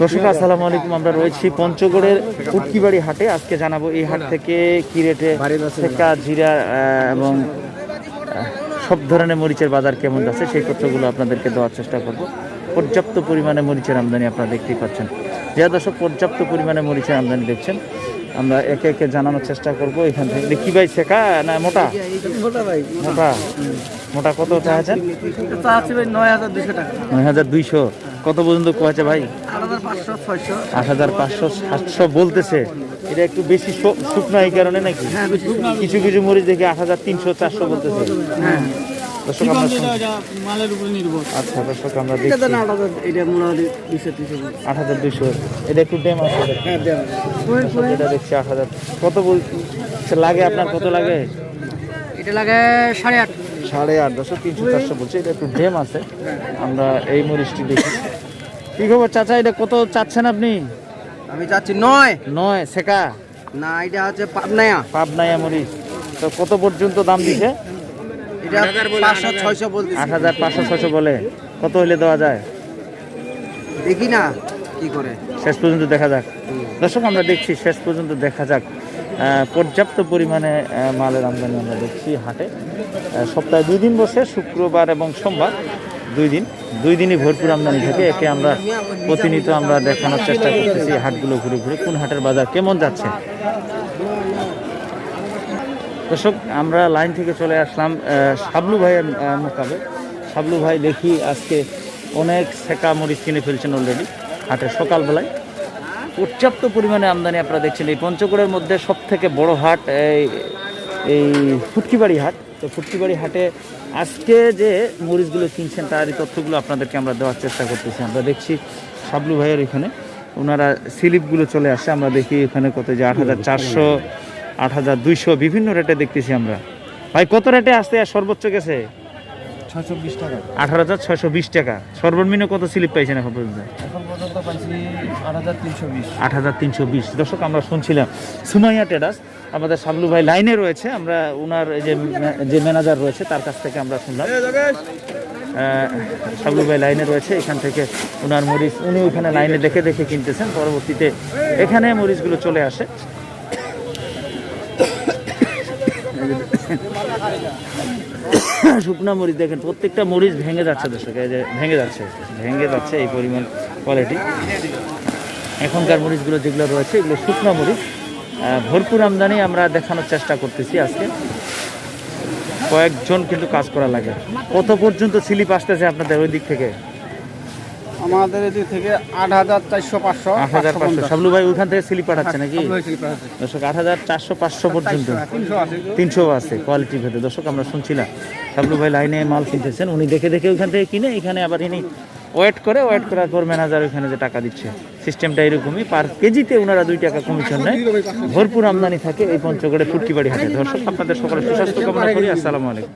দর্শক আসসালামু আলাইকুম। আমরা রয়েছি পঞ্চগড়ের উটকিবাড়ি হাটে। আজকে জানাব এই হাট থেকে কি রেটে ঠেকা জিরা এবং সব ধরনের মরিচের বাজার কেমন আছে সেই তথ্যগুলো আপনাদেরকে দেওয়ার চেষ্টা করব। পর্যাপ্ত পরিমাণে মরিচের আমদানি আপনারা দেখতেই পাচ্ছেন। যে দর্শক পর্যাপ্ত পরিমাণে মরিচের আমদানি দেখছেন। আমরা একে একে জানানোর চেষ্টা করব এখান থেকে। কি ভাই শেখা না মোটা? মোটা মোটা। কত চাচ্ছেন? নয় হাজার দুইশো। কত পর্যন্ত কোয়াছে ভাই? আট হাজার পাঁচশো সাতশো বলতেছে। এটা একটু বেশি শুকনো এই কারণে নাকি? হ্যাঁ কিছু কিছু মরিচ দেখে আট হাজার তিনশো চারশো বলতেছে। হ্যাঁ। দর্শক আমরা আচ্ছা দর্শক আমরা আট হাজার দুশো এটা একটু আছে। হ্যাঁ এটা দেখছি আট হাজার। কত বল লাগে আপনার কত লাগে? এটা লাগে সাড়ে আট। সাড়ে আট দশো তিনশো চারশো বলছে এটা একটু ডেম আছে। আমরা এই মরিচটি দেখি। কি খবর চাচা এটা কত চাচ্ছেন আপনি? আমি চাচ্ছি নয়। নয় সেকা? না এটা হচ্ছে পাবনায়া। পাবনায়া মরিচ। তো কত পর্যন্ত দাম দিছে? এটা পাঁচশো ছয়শো বলতে আট হাজার পাঁচশো ছয়শো বলে। কত হলে দেওয়া যায়? দেখি না কি করে। শেষ পর্যন্ত দেখা যাক। দর্শক আমরা দেখছি শেষ পর্যন্ত দেখা যাক। পর্যাপ্ত পরিমাণে মালের আমদানি আমরা দেখছি হাটে। সপ্তাহে দুই দিন বসে, শুক্রবার এবং সোমবার দুই দিন। দুই দিনই ভরপুর আমদানি থাকে, একে আমরা প্রতিনিয়ত আমরা দেখানোর চেষ্টা করতেছি হাটগুলো ঘুরে ঘুরে, কোন হাটের বাজার কেমন যাচ্ছে। দর্শক, আমরা লাইন থেকে চলে আসলাম শাবলু ভাইয়ের মোকাবে। শাবলু ভাই দেখি আজকে অনেক সেকা মরিচ কিনে ফেলছেন অলরেডি হাটের সকালবেলায়। পর্যাপ্ত পরিমাণে আমদানি আপনারা দেখছেন। এই পঞ্চগড়ের মধ্যে সব থেকে বড় হাট এই এই ফুটকিবাড়ি হাট। তো ফুটকিবাড়ি হাটে আজকে যে মরিচগুলো কিনছেন তারই তথ্যগুলো আপনাদেরকে আমরা দেওয়ার চেষ্টা করতেছি। আমরা দেখছি শাবলু ভাইয়ের এখানে। ওনারা স্লিপগুলো চলে আসে। আমরা দেখি এখানে কত যে আট হাজার চারশো আট হাজার দুইশো বিভিন্ন রেটে দেখতেছি আমরা। ভাই কত রেটে আসতে আর সর্বোচ্চ গেছে? ছয়শো বিশ টাকা। আঠারো হাজার ছয়শো বিশ টাকা। সর্বনিম্ন কত স্লিপ পাইছেন এখন পর্যন্ত? এখন পর্যন্ত পাইছি আট হাজার তিনশো বিশ। আট হাজার তিনশো বিশ। দর্শক আমরা শুনছিলাম সুমাইয়া টেডাস আমাদের শাবলু ভাই লাইনে রয়েছে আমরা ওনার এই যে যে ম্যানেজার রয়েছে তার কাছ থেকে আমরা শুনলাম। শাবলু ভাই লাইনে রয়েছে এখান থেকে ওনার মরিচ উনি ওখানে লাইনে দেখে দেখে কিনতেছেন পরবর্তীতে এখানে মরিচগুলো চলে আসে। শুকনা মরিচ দেখেন প্রত্যেকটা মরিচ ভেঙে যাচ্ছে দর্শক এই যে ভেঙে যাচ্ছে ভেঙে যাচ্ছে এই পরিমাণ কোয়ালিটি এখনকার মরিচগুলো যেগুলো রয়েছে এগুলো শুকনো মরিচ। ভরপুর আমদানি আমরা দেখানোর চেষ্টা করতেছি আজকে। কয়েকজন কিন্তু কাজ করা লাগে। কত পর্যন্ত স্লিপ আসতেছে আপনাদের ওই দিক থেকে? আমাদের এদিক থেকে আট হাজার চারশো পাঁচশো আট হাজার পাঁচশো। শাবলু ভাই ওইখান থেকে স্লিপ পাঠাচ্ছে নাকি? দর্শক আট হাজার চারশো পাঁচশো পর্যন্ত। তিনশো আছে কোয়ালিটি ভেদে। দর্শক আমরা শুনছিলাম। শাবলু ভাই লাইনে মাল কিনতেছেন উনি দেখে দেখে ওইখান থেকে কিনে এখানে আবার ইনি ওয়েট করে, ওয়েট করার পর ম্যানেজার ওইখানে যে টাকা দিচ্ছে। সিস্টেমটা এরকমই পার কেজিতে ওনারা দুই টাকা কমিশন নেয়। ভরপুর আমদানি থাকে এই পঞ্চগড়ে ফুটকি বাড়ি হাটে। দর্শক, আপনাদের সকলে সুস্বাস্থ্য কামনা করি। আসসালামু আলাইকুম।